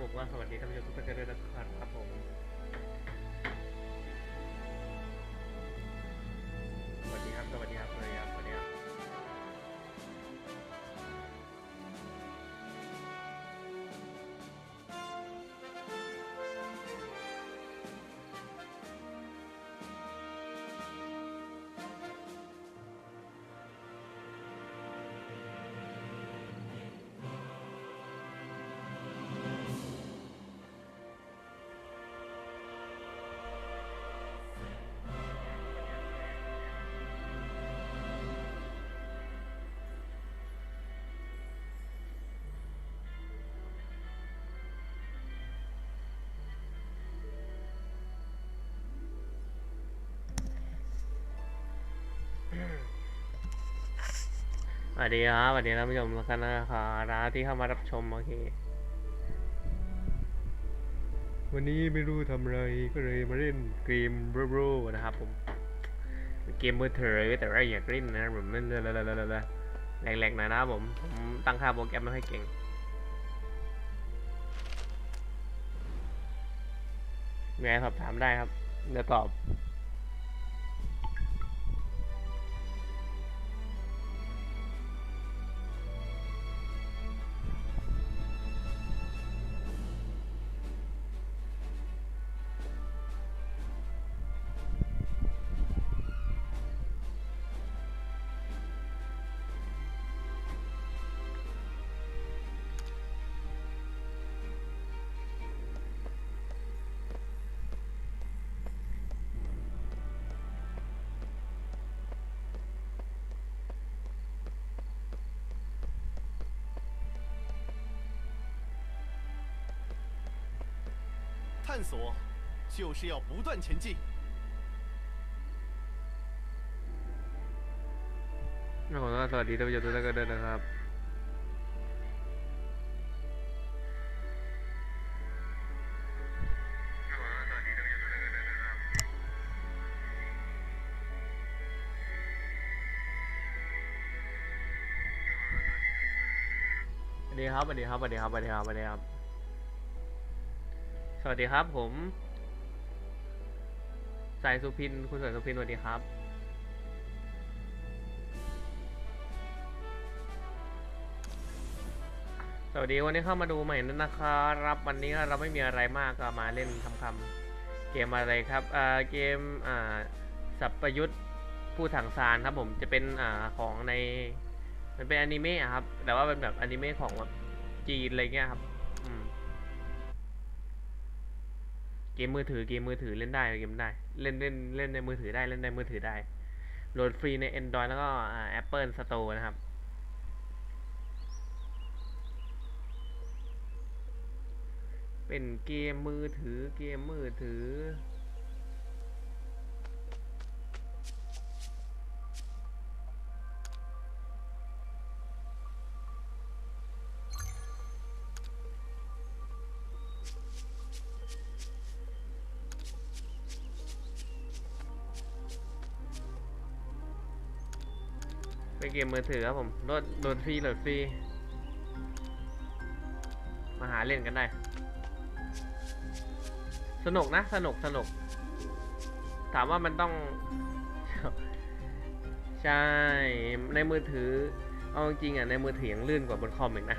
ผมก็สวัสดีท่านผู้ชมทุกท่านด้วยนะครับผม วัสดีครับสวัสดีท่านผู้ชมทุกท่านนะครับที่เข้ามารับชมโอเค วันนี้ไม่รู้ทำอะไรก็เลยมาเล่นเกมบรูๆนะครับผม เกมมือถือแต่ว่าอยากเล่นนะผมเล่นแหลกๆหน่อยนะผม ผมตั้งค่าโปรแกรมไม่ค่อยเก่งมีอะไรสอบถามได้ครับ เดี๋ยวตอบ 探索就是要不断前进。ขอต้อนรับสวัสดีท่านผู้ชมทุกท่านกันด้วยนะครับ สวัสดีครับ สวัสดีครับ สวัสดีครับ สวัสดีครับ สวัสดีครับ สวัสดีครับผม สายสุพิน คุณสายสุพินสวัสดีครับ สวัสดีวันนี้เข้ามาดูใหม่นะครับ วันนี้เราไม่มีอะไรมากก็มาเล่นคำคำๆเกมอะไรครับอ่าเกมอ่าสับประยุทธ์ผู้ถังซานครับผมจะเป็นอ่าของใน มันเป็นอนิเมะครับ แต่ว่าเป็นแบบอนิเมะของจีนอะไรเงี้ยครับ กมมือถือเกมมือถือเล่นได้เกมได้ เล่นเล่นเล่นในมือถือได้เล่นในมือถือได้โหลดฟรีใน Android แล้วก็อ่า Apple Store นะครับ เป็นเกมมือถือเกมมือถือ เกมมือถือครับผมโหลดโหลดฟรีโหลดฟรี มาหาเล่นกันได้ สนุกนะ สนุกสนุก ถามว่ามันต้อง ใช่ ในมือถือ เอาจริงอะ ในมือถือยังลื่นกว่าบนคอมอีกนะ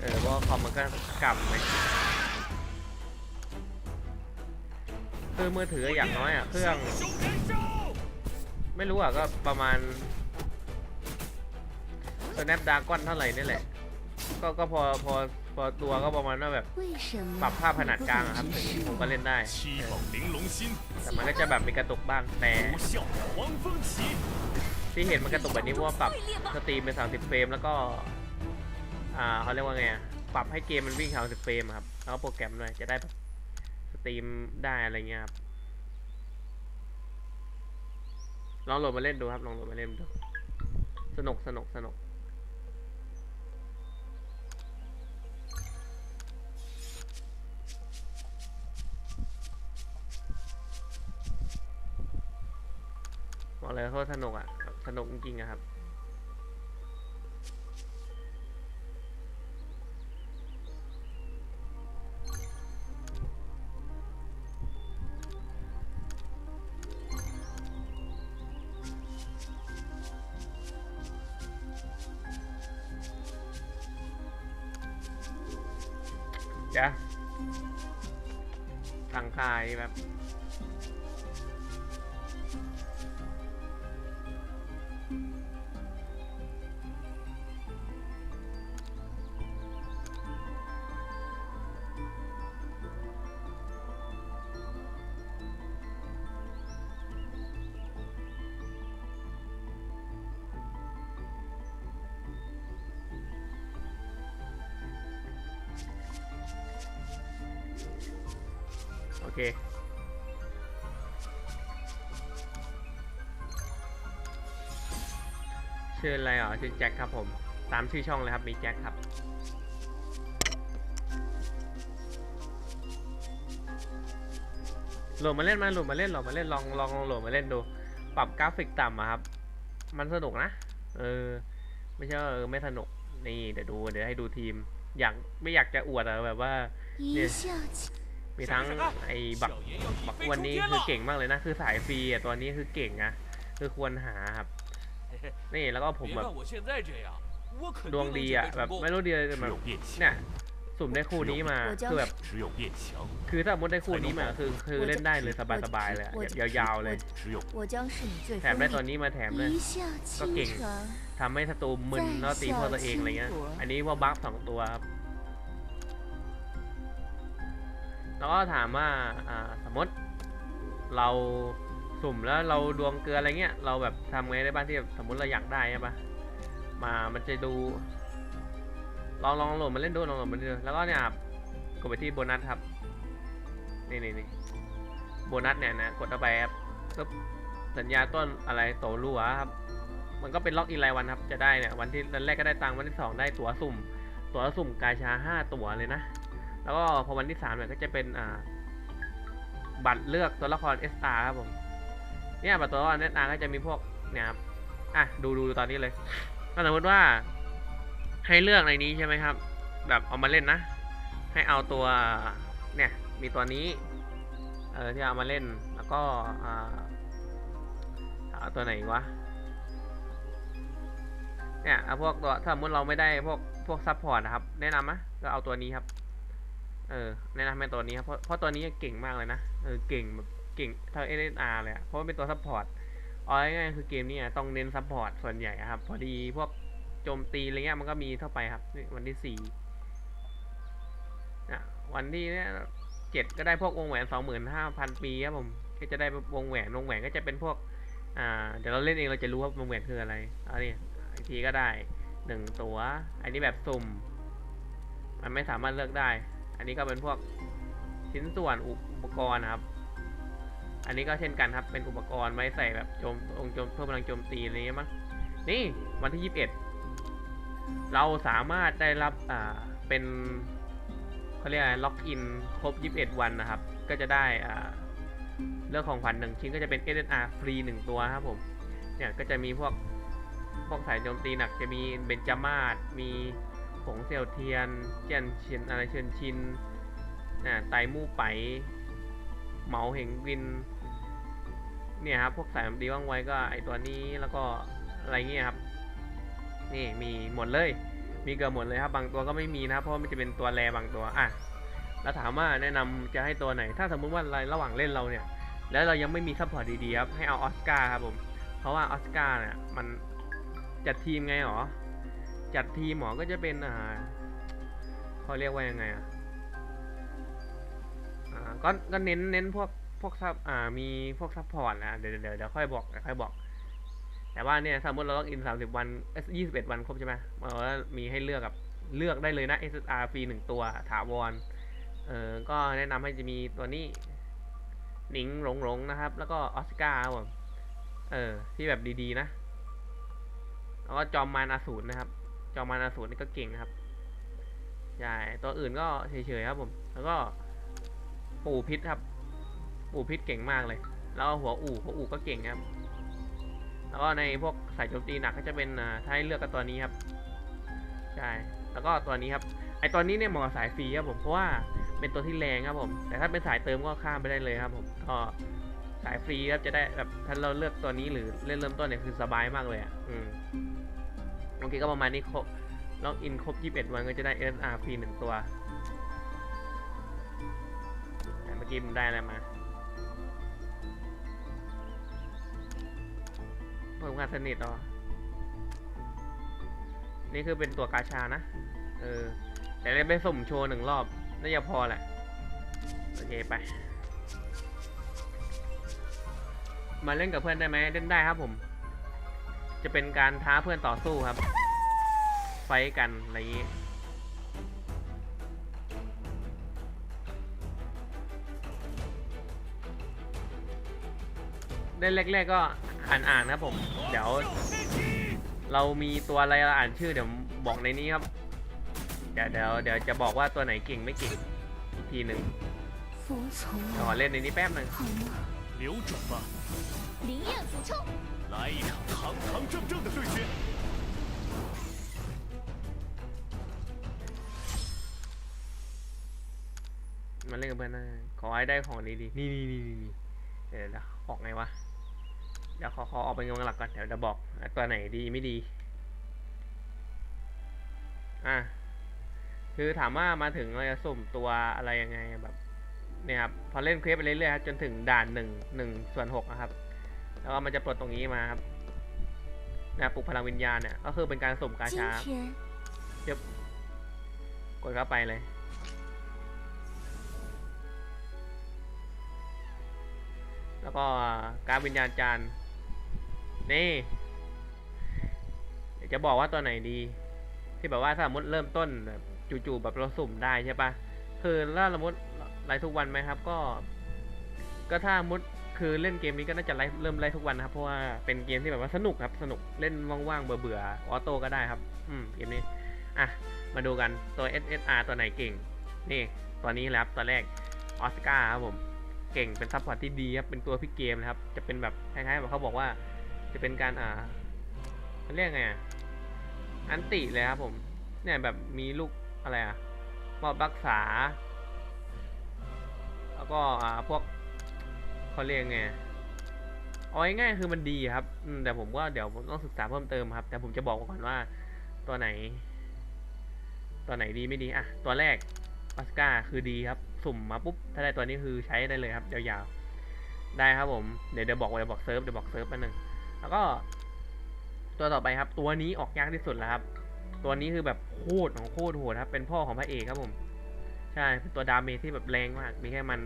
เออเพราะว่าคอมมันก็กำไหมคือมือถืออย่างน้อยอะ เครื่อง ไม่รู้อะ ก็ประมาณ Snapdragon เท่าไหร่นี่แหละ ก็ก็พอพอพอตัวก็ประมาณว่าแบบ 为什么 ปรับภาพขนาดกลางอะครับถึงผมก็เล่นได้ 七宝玲珑心， แต่มันก็จะแบบมีกระตุกบ้าง แต่ 不笑黄风起。 ที่เห็นมันกระตุกแบบนี้เพราะว่าปรับสตรีมเป็น 30 เฟรม แล้วก็ อ่าเขาเรียกว่าไงอะปรับให้เกมมันวิ่ง 30 เฟรมอะครับ แล้วก็โปรแกรมด้วย จะได้แบบสตรีมได้อะไรเงี้ยครับ ลองโหลดมาเล่นดูครับ ลองโหลดมาเล่นดู สนุกสนุกสนุก เลยเขาสนุกอะสนุกจริงๆอะครับ อเคชื่ออะไรอ๋อชื่อแจ็คครับผม ตามชื่อช่องเลยครับมีแจ็คครับโหลดมาเล่นมาโหลดมาเล่นโหลดมาเล่นลองลองลองโหลดมาเล่นดู ปรับกราฟิกต่ำอะครับ มันสนุกนะเออ ไม่ใช่เออไม่สนุกนี่เดี๋ยวดูเดี๋ยวให้ดูทีม อยากไม่อยากจะอวดอะแบบว่าเนี่ย มีทั้งไอ้บักบักวันนี้คือเก่งมากเลยนะ คือสายฟรีอะตัวนี้คือเก่งนะคือควรหาครับ นี่แล้วก็ผมแบบดวงดีอะแบบไม่รู้ดียแบบเนี่ยสุ่มได้คู่นี้มาคือแบบคือถ้าสมมติได้คู่นี้มาคือคือเล่นได้เลยสบายๆเลยยาวๆเลยแถมได้ตัวนี้มาแถมเลยก็เก่งทำให้ศัตรูมึนแล้วตีพอตัวเองอะไรเงี้ยอันนี้ว่าบัฟสองตัวครับ แล้วก็ถามว่าสมมติเราสุ่มแล้วเราดวงเกลืออะไรเงี้ย เราแบบทำไงได้บ้างที่แบบสมมติเราอยากได้ใช่ปะมา มันจะดู ลองลองโหลดมาเล่นดูลองโหลดมาเล่นดูแล้วก็เนี่ยกดไปที่โบนัสครับ นี่นี่นี่โบนัสเนี่ยนะ กดเข้าไปครับปึ๊บสัญญาต้นอะไรโตรัวครับ มันก็เป็นล็อกอินรายวันครับ จะได้เนี่ยวันที่วันแรกก็ได้ตังค์วันที่สองได้ตั๋วสุ่ม ตั๋วสุ่มกาชาห้าตั๋วเลยนะ แล้วก็พอวันที่สามเนี่ยก็จะเป็นอ่าบัตรเลือกตัวละคร SR ครับผมเนี่ยบัตรตัวละคร SR ก็จะมีพวกเนี่ยครับอะดูดูตอนนี้เลยก็สมมติว่าให้เลือกในนี้ใช่ไหมครับ แบบเอามาเล่นนะ ให้เอาตัวเนี่ยมีตัวนี้เออที่เอามาเล่นแล้วก็อ่าเอาตัวไหนวะเนี่ยเอาพวกตัวถ้าสมมติเราไม่ได้พวกพวกซัพพอร์ตนะครับ แนะนำนะก็เอาตัวนี้ครับ เออแนะนำเป็นตัวนี้ครับเพราะเพราะตัวนี้เก่งมากเลยนะเออเก่งแบบเก่งเท่าเอเอาร์เลยเพราะว่าเป็นตัวซัพพอร์ตเอาง่ายๆคือเกมนี้ต้องเน้นซัพพอร์ตส่วนใหญ่ครับ พอดีพวกโจมตีอะไรเงี้ยมันก็มีเท่าไปครับ วันที่สี่นะวันที่เนี้ยเจ็ดก็ได้พวกวงแหวนสองหมื่นห้าพันปีครับผมก็จะได้วงแหวนวงแหวนก็จะเป็นพวก อ่า เดี๋ยวเราเล่นเองเราจะรู้ว่าวงแหวนคืออะไรเอานี่อีกทีก็ได้หนึ่งตัว อันนี้แบบสุ่ม มันไม่สามารถเลือกได้ อันนี้ก็เป็นพวกชิ้นส่วนอุปกรณ์นะครับ อันนี้ก็เช่นกันครับ เป็นอุปกรณ์ไว้ใส่แบบโจมองค์โจมเพิ่มพลังโจมตีอะไรเงี้ยมั้ง นี่วันที่ 21 เราสามารถได้รับอ่าเป็นเขาเรียกอะไรล็อกอินครบ 21 วันนะครับ ก็จะได้อ่าเลือกของขวัญหนึ่งชิ้นก็จะเป็น SNR ฟรีหนึ่งตัวครับผม เนี่ยก็จะมีพวกพวกสายโจมตีหนักจะมีเบนจามาศมี ผงเซียวเทียนเจียนชินอะไรเชินชินน่ะไตมู่ไป เหมาเหงวิน เนี่ยครับ พวกสายโจมตีว่างไว้ก็ไอตัวนี้แล้วก็อะไรเงี้ยครับ นี่มีหมดเลย มีเกือบหมดเลยครับ บางตัวก็ไม่มีนะเพราะมันจะเป็นตัวแรบางตัวอะแล้วถามว่าแนะนำจะให้ตัวไหน ถ้าสมมุติว่าระหว่างเล่นเราเนี่ย แล้วเรายังไม่มีซัพพอร์ตดีๆครับ ให้เอาออสการ์ครับผม เพราะว่าออสการ์เนี่ยมันจัดทีมไงหรอ จัดทีหมอก็จะเป็นอ่าเขาเรียกว่ายังไงอะอ่าก็ก็เน้นเน้นพวกพวกซับอ่ามีพวกซัพพอร์ตนะเดี๋ยวเดี๋ยวเดี๋ยวค่อยบอกเดี๋ยวค่อยบอก แต่ว่าเนี่ยสมมติเราล็อกอินสามสิบวันยี่สิบเอ็ดวันครบใช่ไหมมันก็มีให้เลือกกับเลือกได้เลยนะ SSR ฟรีหนึ่งตัวถาวรเออก็แนะนำให้จะมีตัวนี้หนิงหลงหลงนะครับ แล้วก็ออสการ์ครับผมเออ ที่แบบดีๆนะ แล้วก็จอมมารอาสูรนะครับ จอมารอาสูรนี่ก็เก่งนะครับใช่ตัวอื่นก็เฉยๆครับผม แล้วก็ ปู่พิษครับ ปู่พิษเก่งมากเลย แล้วหัวอู่หัวอู่ก็เก่งครับ แล้วก็ในพวกสายโจมตีหนักก็จะเป็นถ้าให้เลือกก็ตัวนี้ครับใช่แล้วก็ตัวนี้ครับ ไอตัวนี้เนี่ยเหมาะกับสายฟรีครับผม เพราะว่าเป็นตัวที่แรงครับผม แต่ถ้าเป็นสายเติมก็ข้ามไปได้เลยครับผมก็สายฟรีครับจะได้แบบถ้าเราเลือกตัวนี้หรือเล่นเริ่มต้นเนี่ยคือสบายมากเลยอะ อืม โอเคก็ประมาณนี้ครบล็อกอินครบ 21 วันก็จะได้ SR ฟรีหนึ่งตัวกี้ผมได้อะไรมาเพิ่มการสนิทหรอนี่คือเป็นตัวกาชานะ เออ แต่เล่นไปสุ่มโชว์หนึ่งรอบ น่าจะพอแหละ โอเคไป มาเล่นกับเพื่อนได้ไหมเล่นได้ครับผม จะเป็นการท้าเพื่อนต่อสู้ครับ ไฟกันอะไรอย่างนี้ได้แรกๆก็อ่านอ่านครับผม เดี๋ยว เรามีตัวอะไรเราอ่านชื่อเดี๋ยวบอกในนี้ครับ เดี๋ยวเดี๋ยวเดี๋ยวจะบอกว่าตัวไหนเก่งไม่เก่งอีกทีหนึ่งขอเล่นในนี้แป๊บหนึ่ง 好吗？留种吧，灵焰俯冲，来一场堂堂正正的对决。 มาเล่นกับเพื่อนได้ขอให้ได้ของดีๆ นี่นี่นี่นี่นี่เดี๋ยวเดี๋ยวออกไงวะ เดี๋ยวขอขอออกเป็นกำลังหลักก่อน เดี๋ยวจะบอกตัวไหนดีไม่ดี อ่ะ คือถามว่ามาถึงเราจะสุ่มตัวอะไรยังไงแบบ เนี่ยครับพอเล่นเควสไปเรื่อยๆครับจนถึงด่านหนึ่งหนึ่งส่วนหกนะครับ แล้วก็มันจะปลดตรงนี้มาครับนะปลุกพลังวิญญาณเนี่ยก็คือเป็นการสุ่มกา今ชา天กดเข้าไปเลยแล้วก็การดวิญญาณจารย์นี่เดี๋ยวจะบอกว่าตัวไหนดี ที่แบบว่าถ้าสมมติเริ่มต้นแบบจู่ๆแบบเราสุ่มได้ใช่ปะคือถ้าสมมติ ไลฟ์ทุกวันไหมครับ ก็ ก็ถ้ามมติคือเล่นเกมนี้ก็น่าจะไลฟ์เริ่มไลฟ์ทุกวันนะครับ เพราะว่าเป็นเกมที่แบบว่าสนุกครับ สนุกเล่นว่างๆเบื่อๆออโต้ก็ได้ครับ อืมเกมนี้ อะ มาดูกันตัว SSR ตัวไหนเก่ง นี่ตัวนี้แหละครับตัวแรกออสการ์ครับผม เก่งเป็นซัพพอร์ตที่ดีครับ เป็นตัวพิเกมนะครับ จะเป็นแบบคล้ายๆแบบเขาบอกว่า จะเป็นการอ่าเขาเรียกไงอะอันติเลยครับผม เนี่ยแบบมีลูกอะไรอะมอบรักษา แล้วก็อ่าพวกเขาเรียกไงเอาง่ายๆคือมันดีครับแต่ผมก็เดี๋ยวผมต้องศึกษาเพิ่มเติมครับ แต่ผมจะบอกก่อนว่าตัวไหน ตัวไหนดีไม่ดีอะตัวแรกออสการ์คือดีครับ สุ่มมาปุ๊บถ้าได้ตัวนี้คือใช้ได้เลยครับยาวๆได้ครับผมเดี๋ยวเดี๋ยวบอกเดี๋ยวบอกเซิร์ฟเดี๋ยวบอกเซิร์ฟแป๊บนึงแล้วก็ตัวต่อไปครับ ตัวนี้ออกยากที่สุดแล้วครับ ตัวนี้คือแบบโคตรของโคตรโหดครับ เป็นพ่อของพระเอกครับผม ช่เป็นตัวดาเมจที่แบบแรงมาก มีแค่มัน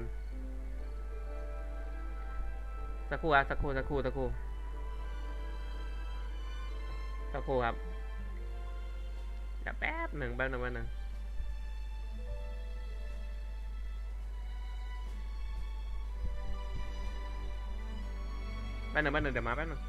สักครู่ครับสักครู่สักครู่สักครู่สักครู่ครับเดี๋ยวแป๊บหนึ่งแป๊บหนึ่งแป๊บหนึ่งแป๊บหนึ่งแป๊บหนึ่งเดี๋ยวมาแป๊บหนึ่ง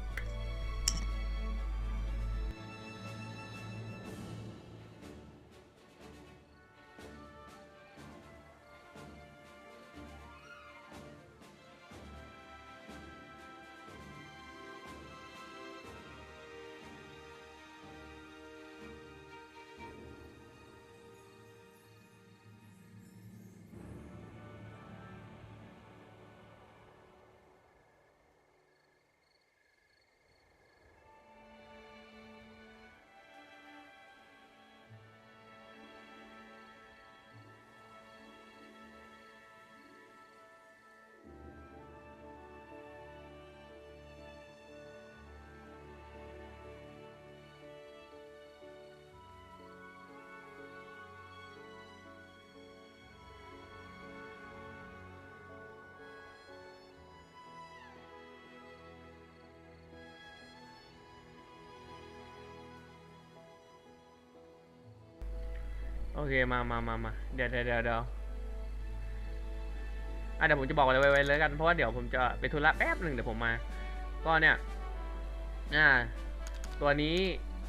เคมามามามาเดี๋ยวเดี๋ยวเดี๋ยวเดี๋ยวอะเดี๋ยวผมจะบอกอะไรไว้เลยกันเพราะว่าเดี๋ยวผมจะไปธุระแป๊บหนึ่งเดี๋ยวผมมา ก็เนี่ยอ่าตัวนี้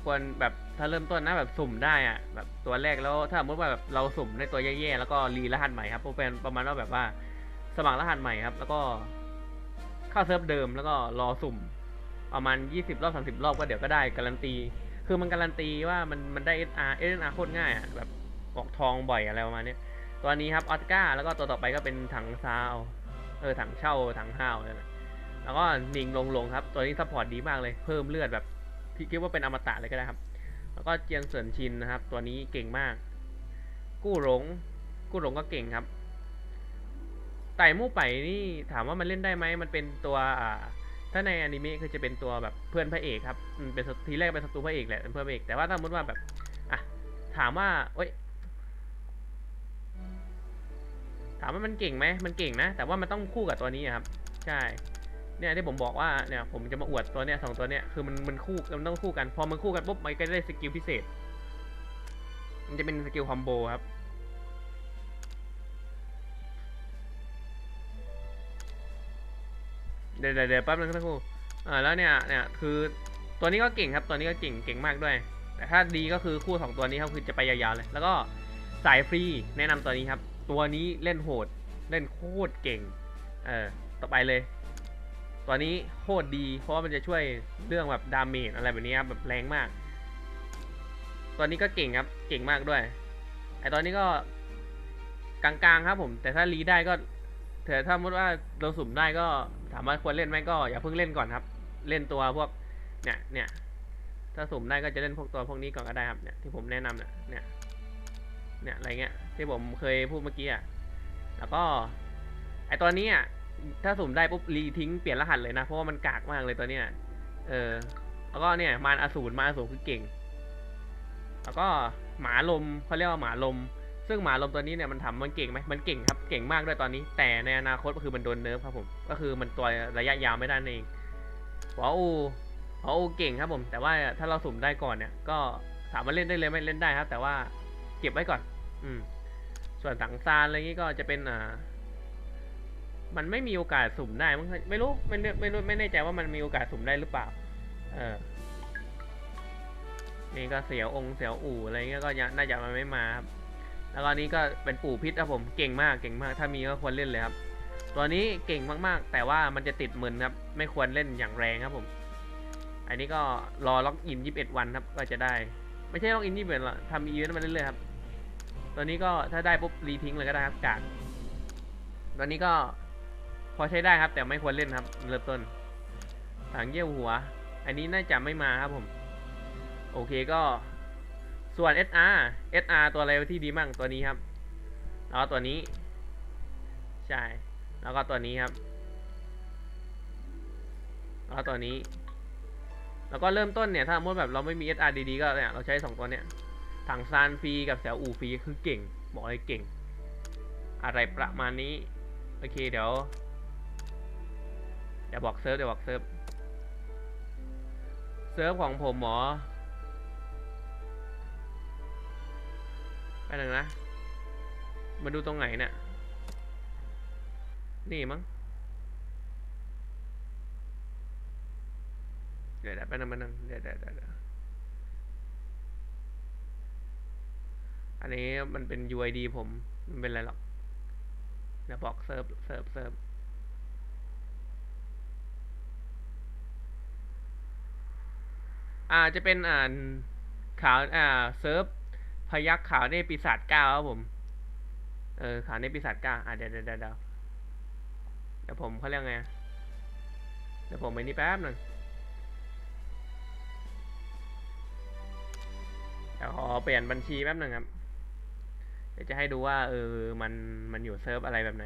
ควรแบบถ้าเริ่มต้นนะแบบสุ่มได้อะแบบตัวแรกแล้วถ้าสมมติว่าแบบเราสุ่มในตัวแย่ๆแล้วก็รีรหัสใหม่ครับเพราะเป็นประมาณว่าแบบว่า สมัครรหัสใหม่ครับ แล้วก็เข้าเซิร์ฟเดิมแล้วก็รอสุ่ม ประมาณ 20 รอบ 30 รอบก็เดี๋ยวก็ได้การันตี คือมันการันตีว่ามันมันได้ SR SR โคตรง่ายอะแบบ ออกทองบ่อยอะไรประมาณนี้ตัวนี้ครับออสการ์แล้วก็ตัวต่อไปก็เป็นถังซาวเออถังเช่าถังห้าวนั่นแหละแล้วก็นิงลงลงครับ ตัวนี้ซัพพอร์ตดีมากเลยเพิ่มเลือดแบบพี่คิดว่าเป็นอมตะเลยก็ได้ครับ แล้วก็เจียนเสินชินนะครับ ตัวนี้เก่งมาก กู้หลง กู้หลงก็เก่งครับไต่มู่ไปนี่ถามว่ามันเล่นได้ไหมมันเป็นตัวอ่าถ้าในอนิเมะคือจะเป็นตัวแบบเพื่อนพระเอกครับเป็นทีแรกเป็นศัตรูพระเอกแหละเป็นเพื่อนพระเอกแต่ว่าถ้าสมมติว่าแบบอะถามว่าเอ้ยามว่ามันเก่งไหมมันเก่งนะ แต่ว่ามันต้องคู่กับตัวนี้ครับ ใช่ เนี่ยที่ผมบอกว่าเนี่ยผมจะมาอวดตัวเนี้ยสองตัวเนี้ยคือมันมันคู่มันต้องคู่กัน พอมันคู่กันปุ๊บมันก็ได้สกิลพิเศษ มันจะเป็นสกิลคอมโบครับเดี๋ยวเดี๋ยวแป๊บนึงสักครู่อ่าแล้วเนี่ยเนี่ยคือตัวนี้ก็เก่งครับ ตัวนี้ก็เก่งเก่งมากด้วย แต่ถ้าดีก็คือคู่สองตัวนี้ครับคือจะไปยาวๆเลย แล้วก็สายฟรีแนะนำตัวนี้ครับ ตัวนี้เล่นโหด เล่นโคตรเก่ง เออ ต่อไปเลย ตัวนี้โคตรดี เพราะว่ามันจะช่วยเรื่องแบบดาเมจอะไรแบบนี้ครับแบบแรงมาก ตัวนี้ก็เก่งครับ เก่งมากด้วย ไอตอนนี้ก็กลางๆครับผม แต่ถ้ารีได้ก็เถอถ้าสมมติว่าเราสุ่มได้ก็ถามว่าควรเล่นไหมก็อย่าเพิ่งเล่นก่อนครับ เล่นตัวพวกเนี่ยเนี่ยถ้าสุ่มได้ก็จะเล่นพวกตัวพวกนี้ก่อนก็ได้ครับเนี่ยที่ผมแนะนำเนี่ยเนี่ยเนี่ยอะไรเงี้ย ที่ผมเคยพูดเมื่อกี้อะ แล้วก็ไอตัวนี้อะถ้าสุ่มได้ปุ๊บรีทิ้งเปลี่ยนรหัสเลยนะ เพราะว่ามันกากมากเลยตัวเนี้ยเออ แล้วก็เนี่ยมารอสูรมารอสูรคือเก่ง แล้วก็หมาลมเขาเรียกว่าหมาลม ซึ่งหมาลมตัวนี้เนี่ยมันทำมันเก่งไหมมันเก่งครับเก่งมากด้วยตอนนี้ แต่ในอนาคตก็คือมันโดนเนิร์ฟครับผม ก็คือมันตัวระยะยาวไม่ได้เองหัวอูหัวอูเก่งครับผม แต่ว่าถ้าเราสุ่มได้ก่อนเนี่ย ก็ถามว่าเล่นได้เลยไหม่เล่นได้ครับ แต่ว่าเก็บไว้ก่อน อืม ส่วนสังซานอะไรนี้ก็จะเป็นอ่า มันไม่มีโอกาสสุ่มได้มั้งไม่รู้ไม่รู้ไม่รู้ไม่แน่ใจว่ามันมีโอกาสสุ่มได้หรือเปล่า เออนี่ก็เสียวองค์เสียวอู่อะไรเงี้ยก็น่าจะมันไม่มาครับแล้วก็อันนี้ก็เป็นปู่พิษครับผมเก่งมากเก่งมาก ถ้ามีก็ควรเล่นเลยครับ ตัวนี้เก่งมากๆ แต่ว่ามันจะติดมึนครับ ไม่ควรเล่นอย่างแรงครับผม อันนี้ก็รอล็อกอิน 21 วันครับก็จะได้ ไม่ใช่ล็อกอิน 21หรอกทำอีเวนต์มาเรื่อยๆครับ ตัวนี้ก็ถ้าได้ปุ๊บรีทิ้งเลยก็ได้ครับกากตัวนี้ก็พอใช้ได้ครับ แต่ไม่ควรเล่นครับเริ่มต้นหางเยี่ยวหัว อันนี้น่าจะไม่มาครับผม โอเคก็ ส่วน SR SR ตัวอะไรที่ดีมั่งตัวนี้ครับ แล้วตัวนี้ ใช่ แล้วก็ตัวนี้ครับ แล้วตัวนี้ แล้วก็เริ่มต้นเนี่ย ถ้าสมมติแบบเราไม่มี SR ดีๆก็เนี่ยเราใช้สองตัวเนี่ย ถังซานฟรีกับแสวอูฟรีคือเก่ง บอกเลยเก่ง อะไรประมาณนี้ โอเคเดี๋ยว เดี๋ยวบอกเซิร์ฟเดี๋ยวบอกเซิร์ฟ เซิร์ฟของผมหมอไปหนึ่งนะ มาดูตรงไหนเนี่ย นี่มั้ง เดี๋ยวไปบนึงไปบนึงเดี๋ยวเดี๋ยวเดี๋ยวเดี๋ยว อันนี้มันเป็น UID ผม มันเป็นอะไรหรอกเดี๋ยวบอกเซิร์ฟเซิร์ฟเซิร์ฟอ่าจะเป็นอ่านขาวอ่าเซิร์ฟพยักขาวในปีศาจเก้าครับผม เออขาวในปีศาจเก้าอะเดี๋ยวเดี๋ยวเดี๋ยวเดี๋ยวเดี๋ยวผมเขาเรียกไงเดี๋ยวผมไปนี่แป๊บหนึ่งเดี๋ยวขอเปลี่ยนบัญชีแป๊บหนึ่งครับ เดี๋ยวจะให้ดูว่าเออมันมันอยู่เซิร์ฟอะไรแบบไหน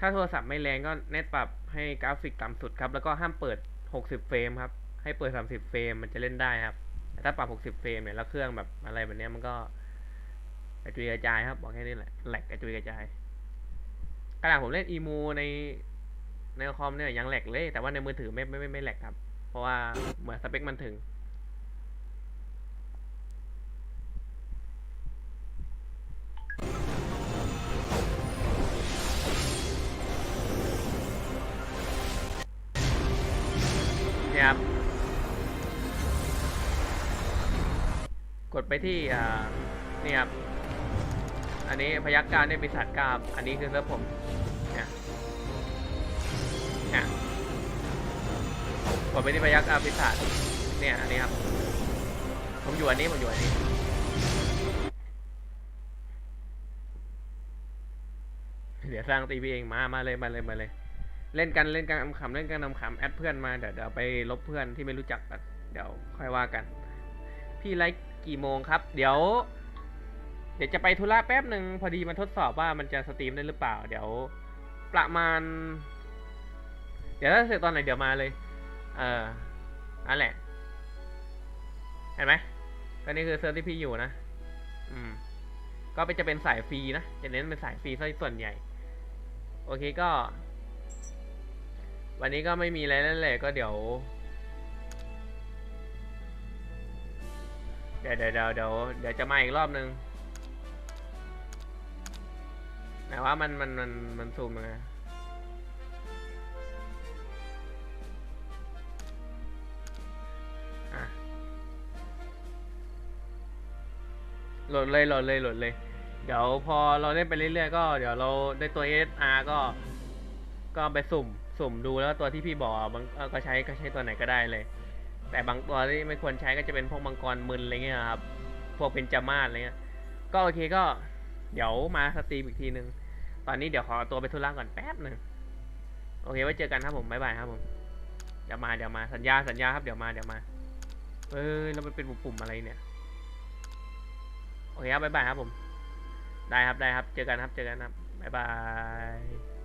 ถ้าโทรศัพท์ไม่แรงก็เน็ตปรับให้กราฟิกต่ำสุดครับ แล้วก็ห้ามเปิด 60 เฟรมครับ ให้เปิด 30 เฟรมมันจะเล่นได้ครับแต่ถ้าปรับ 60 เฟรมเนี่ยแล้วเครื่องแบบอะไรแบบนี้มันก็กระจุยกระจายครับ บอกแค่นี้แหละแหลกกระจุยกระจายขณะผมเล่นอีมูใน ในคอมเนี่ยยังแหลกเลย แต่ว่าในมือถือไม่ไม่ไม่ไม่แหลกครับ เพราะว่าเหมือนสเปคมันถึง เนี่ยครับ กดไปที่อ่าเนี่ยครับ อันนี้พยักการในปีศาจกราบอันนี้คือเซิร์ฟผม ดไปที่พยักการปีศาเนี่ยอันนี้ครับ ผมอยู่อันนี้ผมอยู่อันนี้เดี๋ยวสร้างตีพีเองมามาเลยมาเลยมาเลย เล่นกันเล่นกันขำๆเล่นกันขำๆแอดเพื่อนมาเดี๋ยวเดี๋ยวไปลบเพื่อนที่ไม่รู้จักกันเดี๋ยวค่อยว่ากัน พี่ไลฟ์กี่โมงครับ เดี๋ยว เดี๋ยวจะไปธุระแป๊บหนึ่งพอดีมาทดสอบว่ามันจะสตรีมได้หรือเปล่า เดี๋ยวประมาณ เดี๋ยวถ้าเสร็จตอนไหนเดี๋ยวมาเลย เออนั่นแหละ เห็นไหมก็นี่คือเซิร์ฟที่พี่อยู่นะ อืม ก็เป็นจะเป็นสายฟรีนะ จะเน้นเป็นสายฟรีซะส่วนใหญ่ โอเคก็ วันนี้ก็ไม่มีอะไรแล้วแหละก็เดี๋ยว เดี๋ยวเดี๋ยวเดี๋ยวเดี๋ยวเดี๋ยวจะมาอีกรอบนึงแต่ว่ามันมันมันมันซูมยังไง ลดเลยโหลดเลยโหลดเลย เดี๋ยวพอเราเล่นไปเรื่อยๆก็เดี๋ยวเราได้ตัว SR ก็ ก็ไปสุ่ม สุ่มดูแล้วตัวที่พี่บอกบางก็ใช้ก็ใช้ตัวไหนก็ได้เลย แต่บางตัวที่ไม่ควรใช้ก็จะเป็นพวกมังกรมึนอะไรเงี้ยครับ พวกเป็นจามาศอะไรเงี้ย ก็โอเคก็เดี๋ยวมาสตรีมอีกทีนึง ตอนนี้เดี๋ยวขอตัวไปธุระก่อนแป๊บหนึ่งโอเคไว้เจอกันครับผมบ๊ายบายครับผมเดี๋ยวมาเดี๋ยวมาสัญญาสัญญาครับเดี๋ยวมาเดี๋ยวมาเอ้ยแล้วมันเป็นปุ่มอะไรเนี่ย โอเคครับบ๊ายบายครับผม ได้ครับได้ครับ เจอกันครับ เจอกันครับบ๊ายบาย